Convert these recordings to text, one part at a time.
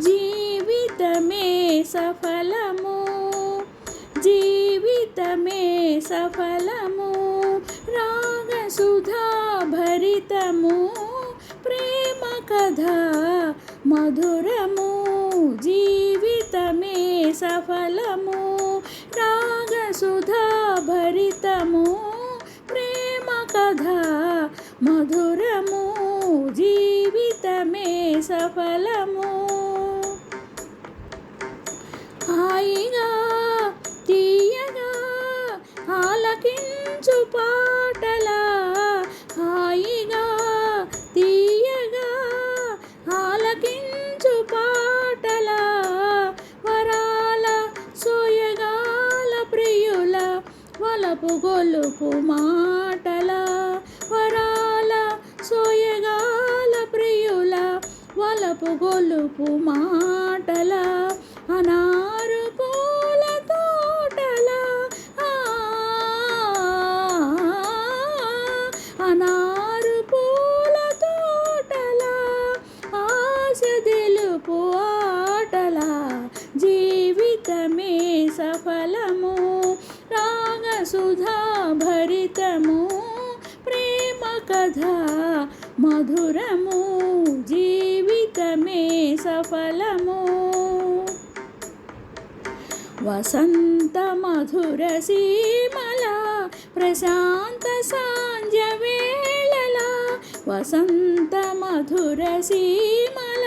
జీవితమే సఫలము. జీవితమే సఫలము. రాగసుధా భరితము. ప్రేమ కథ మధురము. జీవితమే సఫలము. రాగసుధా భరితము. ప్రేమ కథ మధురము. జీవితమే సఫల హాయిగా తీయగా ఆలకించు పాటలా? హాయిగా తీయగా? ఆలకించు పాటల? వరాల సోయగాల ప్రియుల వలపు గొలుపు మాటల? వరాల సోయగాల ప్రియుల వలపు గొలుపు మాటల? భరితము ప్రేమ కథ మధురము జీవితమే సఫలము. వసంత మధుర సీమల ప్రశాంత సాంజ వేళల. వసంత మధుర సీమల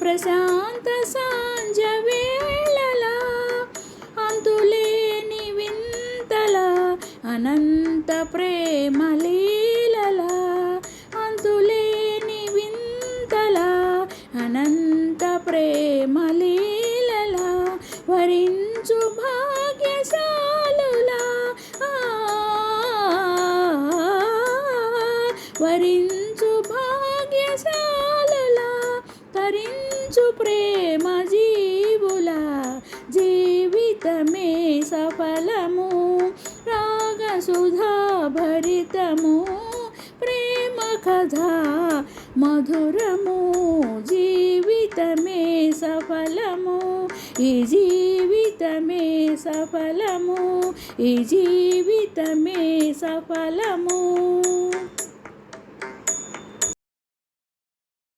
ప్రశాంత సాంజ అనంత ప్రేమ లీలలా అంతులేని వింతలా అనంత ప్రేమ లీలలా వరించు భాగ్యశాలులా వరించు భాగ్యశాలులా తరించు ప్రేమ జీ గీతము ప్రేమ కథ మధురము జీవితమే సఫలము ఈ జీవితమే సఫలము ఈ జీవితమే సఫలము.